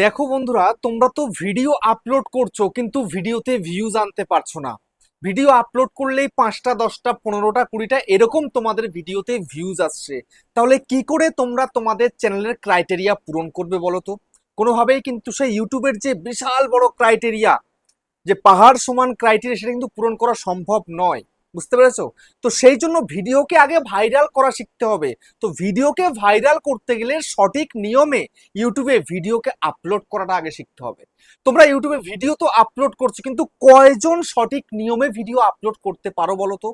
দেখো বন্ধুরা, তোমরা তো ভিডিও আপলোড করছ, কিন্তু ভিডিওতে ভিউজ আনতে পারছ না। ভিডিও আপলোড করলেই পাঁচটা, দশটা, পনেরোটা, কুড়িটা, এরকম তোমাদের ভিডিওতে ভিউজ আসছে। তাহলে কি করে তোমরা তোমাদের চ্যানেলের ক্রাইটেরিয়া পূরণ করবে বলো তো? কোনোভাবেই কিন্তু সেই ইউটিউবের যে বিশাল বড় ক্রাইটেরিয়া যে পাহাড় সমান ক্রাইটেরিয়া সেটা কিন্তু পূরণ করা সম্ভব নয়। বুঝতে পেরেছ? তো সেই জন্য ভিডিওকে আগে ভাইরাল করা শিখতে হবে। তো ভিডিওকে ভাইরাল করতে গেলে সঠিক নিয়মে ইউটিউবে ভিডিওকে আপলোড করাটা আগে শিখতে হবে। তোমরা ইউটিউবে ভিডিও তো আপলোড করছ, কিন্তু কয়জন সঠিক নিয়মে ভিডিও আপলোড করতে পারো বলো তো?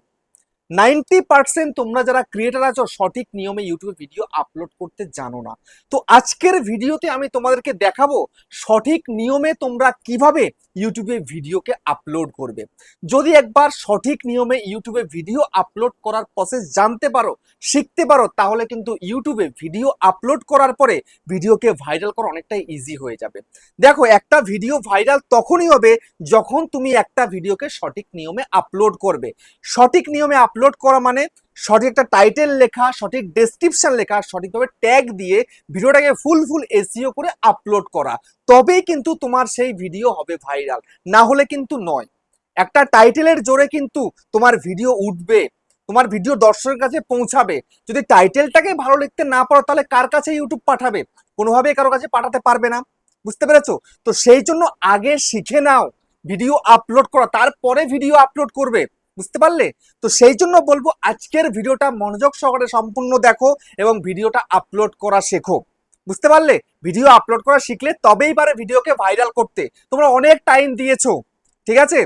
নাইনটি পার্সেন্ট তোমরা যারা ক্রিয়েটার আছো, সঠিক নিয়মে ইউটিউবে ভিডিও আপলোড করতে জানো না। তো আজকের ভিডিওতে আমি তোমাদেরকে দেখাবো সঠিক নিয়মে তোমরা কীভাবে ইউটিউবে ভিডিওকে আপলোড করবে। যদি একবার সঠিক নিয়মে ইউটিউবে ভিডিও আপলোড করার প্রসেস জানতে পারো, শিখতে পারো, তাহলে কিন্তু ইউটিউবে ভিডিও আপলোড করার পরে ভিডিওকে ভাইরাল করা অনেকটাই ইজি হয়ে যাবে। দেখো, একটা ভিডিও ভাইরাল তখনই হবে যখন তুমি একটা ভিডিওকে সঠিক নিয়মে আপলোড করবে। সঠিক নিয়মে আপলোড করা মানে সঠিক একটা টাইটেল লেখা, সঠিক ডেসক্রিপশন লেখা, সঠিকভাবে ট্যাগ দিয়ে ভিডিওটাকে ফুল ফুল এসিও করে আপলোড করা। তবেই কিন্তু তোমার সেই ভিডিও হবে ভাইরাল না হলে কিন্তু নয়। একটা টাইটেলের জোরে কিন্তু তোমার ভিডিও উঠবে। তোমার ভিডিও দর্শকের কাছে পৌঁছাবে। যদি টাইটেলটাকে ভালো লিখতে না পারো, তাহলে কার কাছে ইউটিউব পাঠাবে? কোনোভাবেই কারও কাছে পাঠাতে পারবে না। বুঝতে পেরেছ? তো সেই জন্য আগে শিখে নাও ভিডিও আপলোড করা। তারপরে ভিডিও আপলোড করবে। বুঝতে পারলে? তো সেই জন্য বলব আজকের ভিডিওটা মনোযোগ সহকারে সম্পূর্ণ দেখো এবং ভিডিওটা আপলোড করা শেখো। বুঝতে পারলে? ভিডিও আপলোড করা শিখলে তবেই পারে ভিডিওকে ভাইরাল করতে। তোমরা অনেক টাইম দিয়েছ, ঠিক আছে?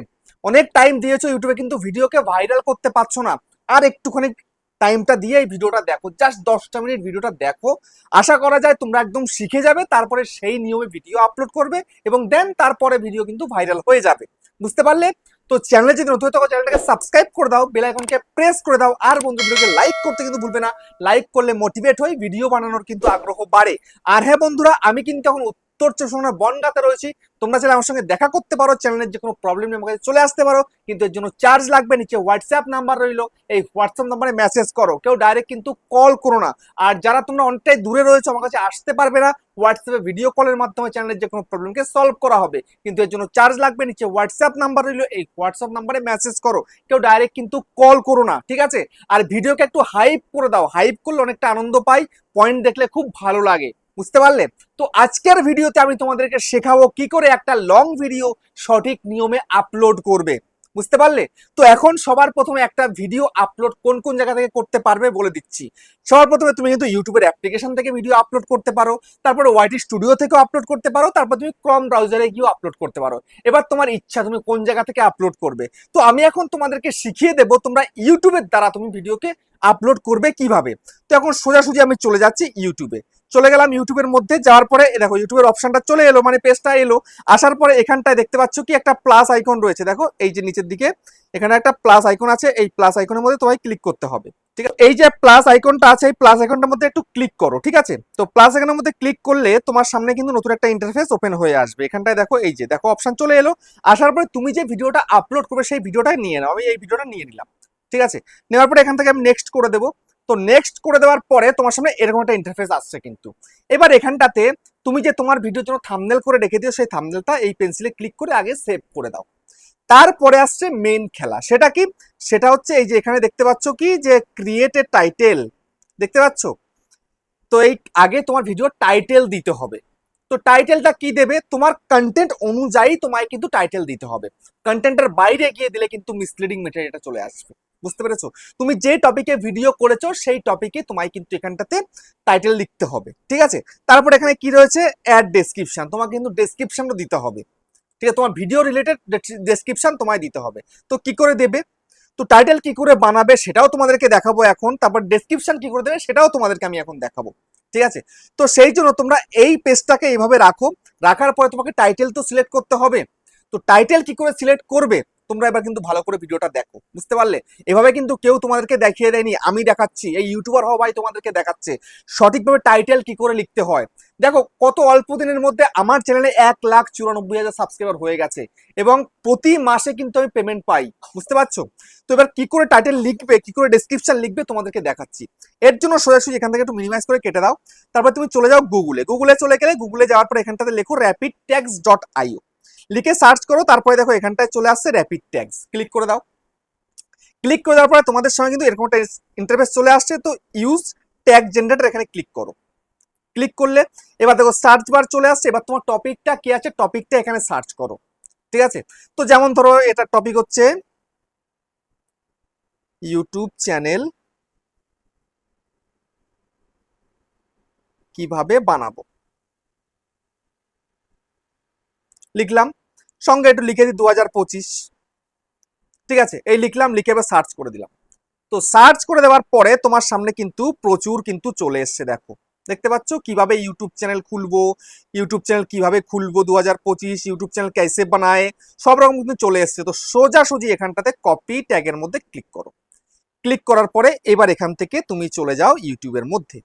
অনেক টাইম দিয়েছ ইউটিউবে কিন্তু ভিডিওকে ভাইরাল করতে পারছ না। আর একটুখানি টাইমটা দিয়ে এই ভিডিওটা দেখো। জাস্ট দশটা মিনিট ভিডিওটা দেখো। আশা করা যায় তোমরা একদম শিখে যাবে, তারপরে সেই নিয়মে ভিডিও আপলোড করবে এবং দেন তারপরে ভিডিও কিন্তু ভাইরাল হয়ে যাবে। বুঝতে পারলে? তো চ্যানেলে যদি নতুন থাকো চ্যানেলটাকে সাবস্ক্রাইব করে দাও বেল আইকনকে প্রেস করে দাও, আর বন্ধুদেরকে লাইক করতে কিন্তু ভুলবে না। লাইক করলে মোটিভেট হই ভিডিও বানানোর কিন্তু আগ্রহ বাড়ে। আর হ্যাঁ বন্ধুরা, আমি কিন্তু এখন উত্তর চব্বিশ পরগনার বনগাতে রয়েছি। তোমরা চাইলে আমার সঙ্গে দেখা করতে পারো, চ্যানেলের যে কোনো প্রবলেম নিয়ে আমার কাছে চলে আসতে পারো, কিন্তু এর জন্য চার্জ লাগবে, নিচে হোয়াটসঅ্যাপ নাম্বার রইল, এই হোয়াটসঅ্যাপ নাম্বারে মেসেজ করো, কেউ ডাইরেক্ট কিন্তু কল করো না। আর যারা তোমরা অনেকটাই দূরে রয়েছো, আমার কাছে আসতে পারবে না হোয়াটসঅ্যাপে ভিডিও কলের মাধ্যমে চ্যানেলের যে কোনো প্রবলেমকে সলভ করা হবে। কিন্তু এর জন্য চার্জ লাগবে, নিচে হোয়াটসঅ্যাপ নাম্বার রইল, এই হোয়াটসঅ্যাপ নাম্বারে মেসেজ করো, কেউ ডাইরেক্ট কিন্তু কল করো না, ঠিক আছে? আর ভিডিওকে একটু হাইপ করে দাও হাইপ করলে অনেকটা আনন্দ পাই পয়েন্ট দেখলে খুব ভালো লাগে। বুঝতে পারলে? তো আজকের ভিডিওতে আমি তোমাদেরকে শেখাবো কি করে একটা লং ভিডিও সঠিক নিয়মে আপলোড করবে। বুঝতে পারলে? তো এখন সবার প্রথমে একটা ভিডিও আপলোড কোন কোন জায়গা থেকে করতে পারবে বলে দিচ্ছি। সবার প্রথমে তুমি কিন্তু ইউটিউবের অ্যাপ্লিকেশন থেকে ভিডিও আপলোড করতে পারো, তারপরে ওয়াইটি স্টুডিও থেকেও আপলোড করতে পারো, তারপর তুমি ক্রম ব্রাউজারে গিয়েও আপলোড করতে পারো। এবার তোমার ইচ্ছা, তুমি কোন জায়গা থেকে আপলোড করবে? তো আমি এখন তোমাদেরকে শিখিয়ে দেবো তোমরা ইউটিউবের দ্বারা তুমি ভিডিওকে আপলোড করবে কীভাবে। তো এখন সোজাসুজি আমি চলে যাচ্ছি ইউটিউবে চলে গেলাম ইউটিউবের মধ্যে, যাওয়ার পরে দেখো, ইউটিউবের অপশনটা চলে এলো মানে পেজটা এলো, আসার পরে এখানটায় দেখতে পাচ্ছ কি একটা প্লাস আইকন রয়েছে। দেখো, এই যে নিচের দিকে, এখানে একটা প্লাস আইকন আছে, এই প্লাস আইকনের মধ্যে তোমায় ক্লিক করতে হবে, ঠিক আছে? এই যে প্লাস আইকনটা আছে, এই প্লাস আইকনটার মধ্যে একটু ক্লিক করো, ঠিক আছে? তো প্লাস আইকনের মধ্যে ক্লিক করলে তোমার সামনে কিন্তু নতুন একটা ইন্টারফেস ওপেন হয়ে আসবে। এখানটায় দেখো, এই যে, দেখো অপশন চলে এলো, আসার পরে তুমি যে ভিডিওটা আপলোড করবে, সেই ভিডিওটা নিয়ে নাও। আমি এই ভিডিওটা নিয়ে নিলাম, ঠিক আছে? নেওয়ার পরে এখান থেকে আমি নেক্সট করে দেবো। তো নেক্সট করে দেওয়ার পরে তোমার সামনে এরকম একটা ইন্টারফেস আসছে কিন্তু। এবার এখানটাতে তুমি যে তোমার ভিডিওর জন্য থামনেল করে রেখে দিও সেই থামনেলটা এই পেন্সিলে ক্লিক করে আগে সেভ করে দাও। তারপরে আসছে মেন খেলা। সেটা কি? সেটা হচ্ছে এই যে এখানে দেখতে পাচ্ছ কি? যে ক্রিয়েট এ টাইটেল দেখতে পাচ্ছ? তো এই আগে তোমার ভিডিও টাইটেল দিতে হবে। তো টাইটেলটা কি দেবে? তোমার কন্টেন্ট অনুযায়ী তোমায় কিন্তু টাইটেল দিতে হবে। কন্টেন্টের বাইরে গিয়ে দিলে কিন্তু মিসলিডিং মেটেরিয়ালটা চলে আসবে। বুঝতে পেরেছ? তুমি যে টপিকে ভিডিও করেছ, সেই টপিকে তোমায় কিন্তু এখানটাতে টাইটেল লিখতে হবে, ঠিক আছে? তারপর এখানে কি রয়েছে? অ্যাড ডেসক্রিপশন তোমাকে কিন্তু ডেসক্রিপশনও দিতে হবে, ঠিক আছে? তোমার ভিডিও রিলেটেড ডেসক্রিপশন তোমায় দিতে হবে। তো কি করে দেবে? তো টাইটেল কি করে বানাবে সেটাও তোমাদেরকে দেখাবো এখন, তারপর ডেসক্রিপশন কি করে দেবে সেটাও তোমাদেরকে আমি এখন দেখাবো, ঠিক আছে? তো সেই জন্য তোমরা এই পেজটাকে এইভাবে রাখো, রাখার পরে তোমাকে টাইটেল তো সিলেক্ট করতে হবে। তো টাইটেল কি করে সিলেক্ট করবে? তোমরা এবার কিন্তু ভালো করে ভিডিওটা দেখো, বুঝতে পারলে? এভাবে কিন্তু কেউ তোমাদেরকে দেখিয়ে দেয়নি, আমি দেখাচ্ছি। এই ইউটিউবার হওয়া ভাই তোমাদেরকে দেখাচ্ছে। সঠিকভাবে টাইটেল কি করে লিখতে হয়? দেখো, কত অল্প দিনের মধ্যে আমার চ্যানেলে এক লাখ চুরানব্বই হাজার সাবস্ক্রাইবার হয়ে গেছে এবং প্রতি মাসে কিন্তু আমি পেমেন্ট পাই, বুঝতে পারছ? তো এবার কি করে টাইটেল লিখবে, কি করে ডেসক্রিপশন লিখবে তোমাদেরকে দেখাচ্ছি। এর জন্য সোজাসুজি এখান থেকে একটু মিনিমাইজ করে কেটে দাও। তারপর তুমি চলে যাও গুগলে গুগলে চলে গেলে গুগলে যাওয়ার পর এখানটাতে লেখো র্যাপিড ট্যাক্স ডট আইও লিখে সার্চ করো, তারপরে দেখো এখানটায় চলে আসছে র্যাপিড ট্যাক্স ক্লিক করে দাও। ক্লিক করে দেওয়ার পরে তোমাদের সঙ্গে কিন্তু এরকম একটা ইন্টারফেস চলে আসছে, তো ইউজ ট্যাগ জেনারেটর এখানে ক্লিক করো। ক্লিক করলে এবার দেখো সার্চ বার চলে আসছে, এবার তোমার টপিকটা কি আছে টপিকটা এখানে সার্চ করো। ঠিক আছে? তো যেমন ধরো এটা টপিক হচ্ছে ইউটিউব চ্যানেল কীভাবে বানাবো। লিখলাম। সঙ্গে একটু লিখে দিই দু হাজার পঁচিশ। ঠিক আছে? এই লিখলাম, লিখে এবার সার্চ করে দিলাম। তো সার্চ করে দেওয়ার পরে তোমার সামনে কিন্তু প্রচুর কিন্তু চলে এসছে, দেখো। দেখতে পাচ্ছ? কীভাবে ইউটিউব চ্যানেল খুলবো ইউটিউব চ্যানেল কীভাবে খুলবো দু হাজার পঁচিশ ইউটিউব চ্যানেল ক্যাসে বানায়, সব রকম কিন্তু চলে এসছে। তো সোজাসুজি এখানটাতে কপি ট্যাগের মধ্যে ক্লিক করো। ক্লিক করার পরে এবার এখান থেকে তুমি চলে যাও ইউটিউবের মধ্যে।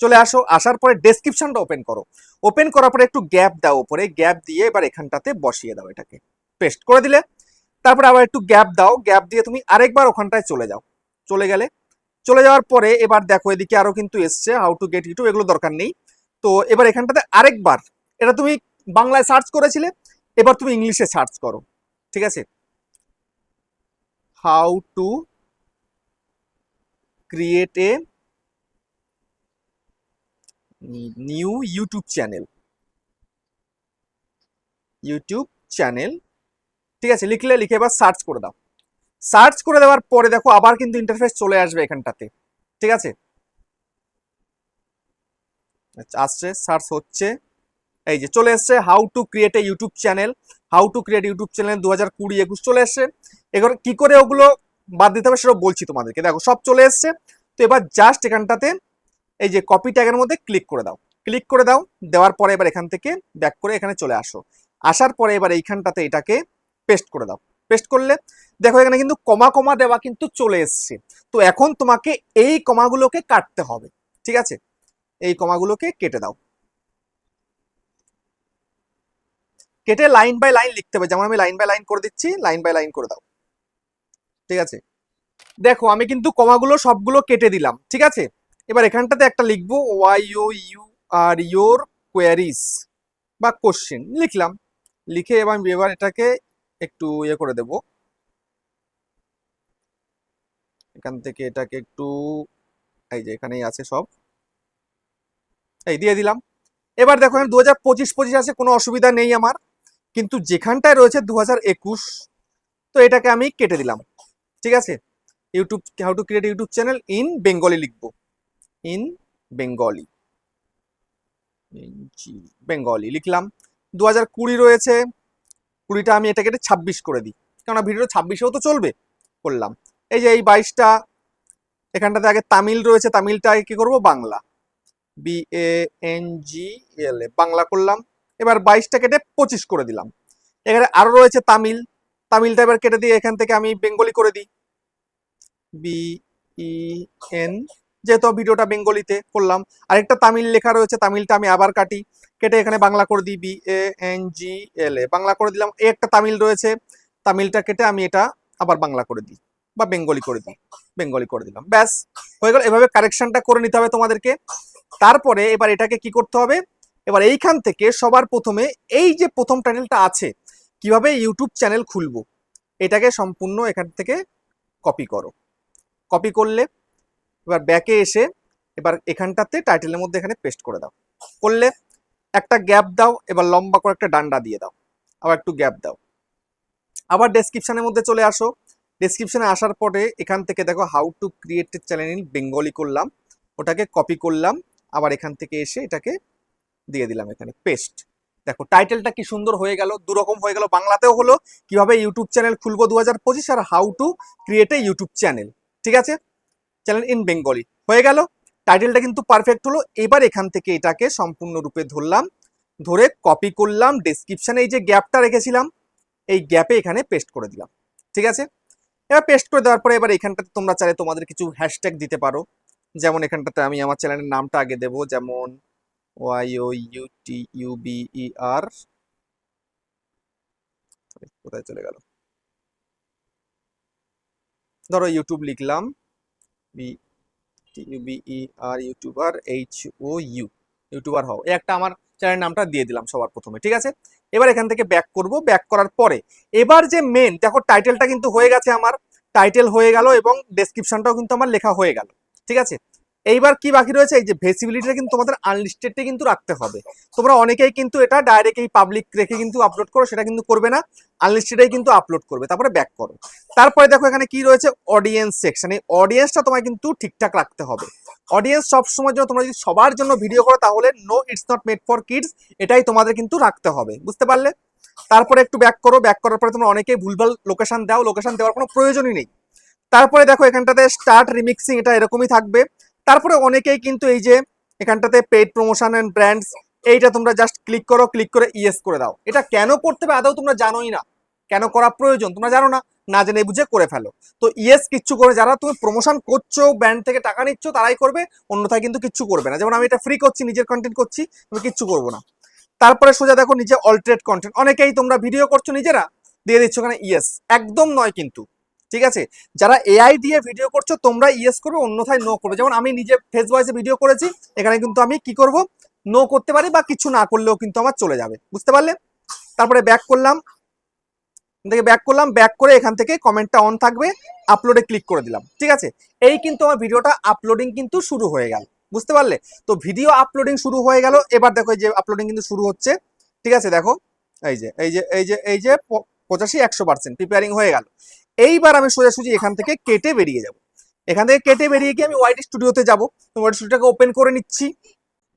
চলে আসো, আসার পরে ডেসক্রিপশনটা ওপেন করো। ওপেন করার পরে একটু গ্যাপ দাও উপরে গ্যাপ দিয়ে এবার এখানটাতে বসিয়ে দাও এটাকে। পেস্ট করে দিলে, তারপরে আবার একটু গ্যাপ দাও গ্যাপ দিয়ে তুমি আরেকবার ওখানটায় চলে যাও। চলে গেলে, চলে যাওয়ার পরে এবার দেখো এদিকে আরও কিন্তু এসছে হাউ টু গেট ইউটিউব এগুলো দরকার নেই। তো এবার এখানটাতে আরেকবার, এটা তুমি বাংলায় সার্চ করেছিলে, এবার তুমি ইংলিশে সার্চ করো, ঠিক আছে? How to create a new YouTube channel. YouTube channel. ঠিক আছে লিখলে লিখে এবার সার্চ করে দাও। সার্চ করে দেওয়ার পরে দেখো আবার কিন্তু ইন্টারফেস চলে আসবে এখানটাতে। ঠিক আছে? আচ্ছা, আসছে সার্চ হচ্ছে। এই যে চলে এসছে how to create a YouTube channel how to create YouTube channel দু হাজার কুড়ি একুশ চলে এসছে। এবার কি করে ওগুলো বাদ দিতে হবে সেটা বলছি তোমাদেরকে। দেখো সব চলে এসছে। তো এবার জাস্ট এখানটাতে এই যে কপি ট্যাগের মধ্যে ক্লিক করে দাও। ক্লিক করে দাও, দেওয়ার পরে এবার এখান থেকে ব্যাক করে এখানে চলে আসো। আসার পরে এবার এইখানটাতে এটাকে পেস্ট করে দাও। পেস্ট করলে দেখো এখানে কিন্তু কমা কমা দেওয়া কিন্তু চলে এসছে। তো এখন তোমাকে এই কমাগুলোকে কাটতে হবে, ঠিক আছে? এই কমাগুলোকে কেটে দাও। কেটে লাইন বাই লাইন লিখতে হবে। যেমন আমি লাইন বাই লাইন করে দিচ্ছি লাইন বাই লাইন করে দাও। ঠিক আছে? দেখো আমি কিন্তু কমাগুলো সবগুলো কেটে দিলাম, ঠিক আছে? এবার এখানটাতে একটা লিখব Y O U R your queries বা কোশ্চেন লিখলাম। লিখে এবার আমি এবার এটাকে একটু ইয়ে করে দেব। এখান থেকে এটাকে একটু, এই যে এখানেই আছে সব। এই দিয়ে দিলাম। এবার দেখো দু হাজার পঁচিশ পঁচিশ আছে কোনো অসুবিধা নেই আমার। কিন্তু যেখানটায় রয়েছে দু হাজার একুশ, তো এটাকে আমি কেটে দিলাম। ঠিক আছে? YouTube how to create YouTube channel in Bengali লিখব। ইন বেঙ্গলি বেঙ্গলি লিখলাম। দু হাজার কুড়ি রয়েছে। কুড়িটা আমি এটাকে কেটে ছাব্বিশ করে দিই। কেননা ভিডিও ছাব্বিশেও তো চলবে, করলাম। এই যে এই বাইশটা, এখানটাতে আগে তামিল রয়েছে। তামিলটা কি করব? Bangla. B A N G L A Bangla করলাম। এবার বাইশটা কেটে পঁচিশ করে দিলাম। এখানে আরও রয়েছে তামিল। তামিলটা এবার কেটে দিয়ে এখান থেকে আমি বেঙ্গলি করে দিই। বি ই এন যেহেতু ভিডিওটা বেঙ্গলিতে করলাম। আরেকটা তামিল লেখা রয়েছে, তামিলটা আমি আবার কাটি। কেটে এখানে বাংলা করে দিই B A N G L A Bangla করে দিলাম। এই একটা তামিল রয়েছে, তামিলটা কেটে আমি এটা আবার বাংলা করে দিই, বা বেঙ্গলি করে দিই, বেঙ্গলি করে দিলাম। ব্যাস, হয়ে গেল। এভাবে কারেকশনটা করে নিতে হবে তোমাদেরকে। তারপরে এবার এটাকে কি করতে হবে? এবার এইখান থেকে সবার প্রথমে এই যে প্রথম টাইটেলটা আছে, কীভাবে ইউটিউব চ্যানেল খুলবো, এটাকে সম্পূর্ণ এখান থেকে কপি করো। কপি করলে এবার ব্যাকে এসে এবার এখানটাতে টাইটেলের মধ্যে এখানে পেস্ট করে দাও। করলে একটা গ্যাপ দাও, এবার লম্বা করে একটা ডান্ডা দিয়ে দাও। আবার একটু গ্যাপ দাও। আবার ডেসক্রিপশনের মধ্যে চলে আসো। ডেসক্রিপশনে আসার পরে এখান থেকে দেখো how to create channel Bengali করলাম। ওটাকে কপি করলাম। আবার এখান থেকে এসে এটাকে দিয়ে দিলাম এখানে পেস্ট দেখো টাইটেলটা কি সুন্দর হয়ে গেল, দুরকম হয়ে গেল, বাংলাতেও হলো। কীভাবে ইউটিউব চ্যানেল খুলবো দু হাজার পঁচিশ আর how to create a YouTube channel ঠিক আছে? Channel in Bengali. হয়ে গেল। টাইটেলটা কিন্তু পারফেক্ট হলো। এবার এখান থেকে এটাকে সম্পূর্ণরূপে ধরলাম। ধরে কপি করলাম। ডেসক্রিপশনে এই যে গ্যাপটা রেখেছিলাম, এই গ্যাপে এখানে পেস্ট করে দিলাম। ঠিক আছে? এবার পেস্ট করে দেওয়ার পরে এবার এখানটাতে তোমরা চাইলে তোমাদের কিছু হ্যাশট্যাগ দিতে পারো। যেমন এখানটাতে আমি আমার চ্যানেলের নামটা আগে দেবো। যেমন Y O U T U B E R কোথায় চলে গেল? ধরো ইউটিউব লিখলাম। T U B E R YouTuber H O U YouTuber হও। একটা আমার চ্যানেল নামটা দিয়ে দিলাম সবার প্রথমে, ঠিক আছে? এবার এখান থেকে ব্যাক করব ব্যাক করার পরে, এবার যে মেন দেখো টাইটেলটা কিন্তু হয়ে গেছে আমার টাইটেল হয়ে গেল এবং ডেসক্রিপশনটাও কিন্তু আমার লেখা হয়ে গেল, ঠিক আছে? এইবার কি বাকি রয়েছে? এই যে ভেসিবিলিটিটা কিন্তু তোমাদের আনলিস্টেডে কিন্তু রাখতে হবে। তোমরা অনেকেই কিন্তু এটা ডাইরেক্ট এই পাবলিক রেখে কিন্তু আপলোড করো, সেটা কিন্তু করবে না। আনলিস্টেডেই কিন্তু আপলোড করবে, তারপরে ব্যাক করো। তারপরে দেখো এখানে কি রয়েছে? অডিয়েন্স সেকশন এই অডিয়েন্সটা তোমায় কিন্তু ঠিকঠাক রাখতে হবে। অডিয়েন্স সবসময় জন্য তোমরা যদি সবার জন্য ভিডিও করো, তাহলে no it's not made for kids এটাই তোমাদের কিন্তু রাখতে হবে। বুঝতে পারলে? তারপরে একটু ব্যাক করো ব্যাক করার পরে তোমরা অনেকেই ভুলভাল লোকেশন দাও লোকেশন দেওয়ার কোনো প্রয়োজনই নেই। তারপরে দেখো এখানটাতে স্টার্ট রিমিক্সিং এটা এরকমই থাকবে। তারপরে অনেকেই কিন্তু এই যে এখানটাতে পেইড প্রমোশন অ্যান্ড ব্র্যান্ডস এইটা তোমরা জাস্ট ক্লিক করো ক্লিক করে ইয়েস করে দাও। এটা কেন করতে হবে আদৌ তোমরা জানোই না। কেন করা প্রয়োজন তোমরা জানো না না জেনে বুঝে করে ফেলো। তো ইয়েস কিচ্ছু করে যারা তুমি প্রমোশন করছ ব্র্যান্ড থেকে টাকা নিচ্ছ, তারাই করবে, অন্যথায় কিন্তু কিচ্ছু করবে না। যেমন আমি এটা ফ্রি করছি, নিজের কন্টেন্ট করছি আমি কিচ্ছু করব না। তারপরে সোজা দেখো, নিজে অল্টারেট কন্টেন্ট অনেকেই তোমরা ভিডিও করছ নিজেরা, দিয়ে দিচ্ছ ওখানে ইয়েস একদম নয় কিন্তু। ঠিক আছে? যারা এআই দিয়ে ভিডিও করছ, তোমরা ইয়েস করবে, অন্যথায় নো করবে। যেমন আমি নিজে ফেস ভিডিও করেছি, এখানে কিন্তু আমি কি করব? নো করতে পারি বা কিছু না করলেও কিন্তু আমার চলে যাবে। বুঝতে পারলে? তারপরে ব্যাক করলাম। থেকে ব্যাক করলাম ব্যাক করে এখান থেকে কমেন্টটা অন থাকবে আপলোডে ক্লিক করে দিলাম। ঠিক আছে? এই কিন্তু আমার ভিডিওটা আপলোডিং কিন্তু শুরু হয়ে গেল। বুঝতে পারলে? তো ভিডিও আপলোডিং শুরু হয়ে গেল। এবার দেখো এই যে আপলোডিং কিন্তু শুরু হচ্ছে। ঠিক আছে? দেখো, এই যে এই যে এই যে এই যে পঁচাশি, একশো পার্সেন্ট প্রিপেয়ারিং হয়ে গেল। এইবার আমি সোজাসুজি এখান থেকে কেটে বেরিয়ে যাব। এখান থেকে কেটে বেরিয়ে গিয়ে আমি ওয়াইড স্টুডিওতে যাব। ওয়াইড স্টুডিওটাকে ওপেন করে নিচ্ছি।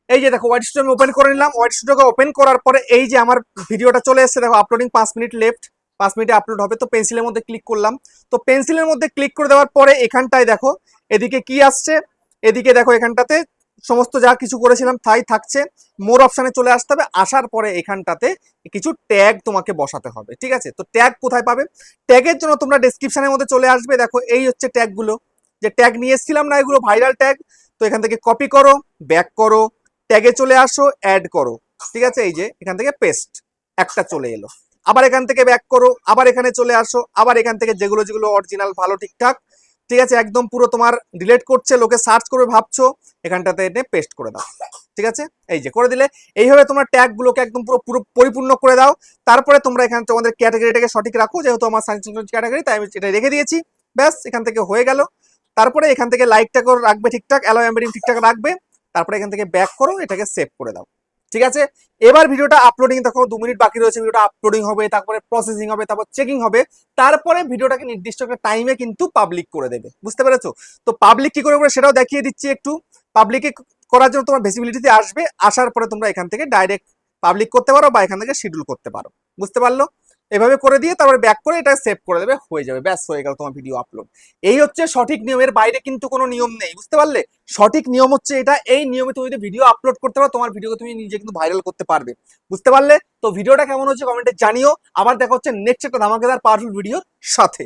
এই যে দেখো ওয়াইড স্টুডিও আমি ওপেন করে নিলাম। ওয়াইড স্টুডিওকে ওপেন করার পরে এই যে আমার ভিডিওটা চলে এসেছে, দেখো আপলোডিং পাঁচ মিনিট লেফট পাঁচ মিনিটে আপলোড হবে। তো পেন্সিলের মধ্যে ক্লিক করলাম। তো পেন্সিলের মধ্যে ক্লিক করে দেওয়ার পরে এখানটায় দেখো, এদিকে কি আসছে? এদিকে দেখো এখানটাতে সমস্ত যা কিছু করেছিলাম তাই থাকছে। মোর অপশানে চলে আসতে হবে। আসার পরে এখানটাতে কিছু ট্যাগ তোমাকে বসাতে হবে। ঠিক আছে? তো ট্যাগ কোথায় পাবে? ট্যাগের জন্য তোমরা ডেসক্রিপশনের মধ্যে চলে আসবে। দেখো, এই হচ্ছে ট্যাগগুলো যে ট্যাগ নিয়ে এসেছিলাম না, এগুলো ভাইরাল ট্যাগ তো এখান থেকে কপি করো ব্যাক করো ট্যাগে চলে আসো অ্যাড করো। ঠিক আছে? এই যে এখান থেকে পেস্ট একটা চলে এলো। আবার এখান থেকে ব্যাক করো, আবার এখানে চলে আসো, আবার এখান থেকে যেগুলো যেগুলো অরিজিনাল ভালো ঠিকঠাক ঠিক আছে, একদম পুরো তোমার ডিলেট করছে, লোকে সার্চ করবে, ভাবছ, এখানটাতে এনে পেস্ট করে দাও। ঠিক আছে? এই যে, করে দিলে, এইভাবে তোমরা ট্যাগগুলোকে একদম পুরো পুরো পরিপূর্ণ করে দাও। তারপরে তোমরা এখানে তোমাদের ক্যাটাগরিটাকে সঠিক রাখো, যেহেতু আমার সায়েন্স ক্যাটাগরি তাই আমি এটা রেখে দিয়েছি। ব্যাস, এখান থেকে হয়ে গেল। তারপরে এখান থেকে লাইকটাকেও রাখবে ঠিকঠাক অ্যালো এম্বেডিং ঠিকঠাক রাখবে। তারপরে এখান থেকে ব্যাক করো, এটাকে সেভ করে দাও। ঠিক আছে? এবার ভিডিওটা আপলোডিং দেখো, দু মিনিট বাকি রয়েছে, ভিডিওটা আপলোডিং হবে, তারপরে প্রসেসিং হবে, তারপর চেকিং হবে, তারপরে ভিডিওটাকে নির্দিষ্ট একটা টাইমে কিন্তু পাবলিক করে দেবে। বুঝতে পেরেছ? তো পাবলিক কি করে সেটাও দেখিয়ে দিচ্ছি একটু। পাবলিকে করার জন্য তোমার ভেসিবিলিটিতে আসবে, আসার পরে তোমরা এখান থেকে ডাইরেক্ট পাবলিক করতে পারো বা এখান থেকে শিডিউল করতে পারো। বুঝতে পারল? এভাবে করে দিয়ে তারপরে ব্যাক করে এটা সেভ করে দেবে, হয়ে যাবে, ব্যাস হয়ে গেল তোমার ভিডিও আপলোড এই হচ্ছে সঠিক নিয়মের বাইরে কিন্তু কোনো নিয়ম নেই, বুঝতে পারলে? সঠিক নিয়ম হচ্ছে এটা, এই নিয়মে তুমি যদি ভিডিও আপলোড করতে পারো, তোমার ভিডিওকে তুমি নিজে কিন্তু ভাইরাল করতে পারবে। বুঝতে পারলে? তো ভিডিওটা কেমন হচ্ছে কমেন্টে জানিও। আবার দেখা হচ্ছে নেক্সট একটা ধামাকেদার পাওয়ারফুল ভিডিওর সাথে।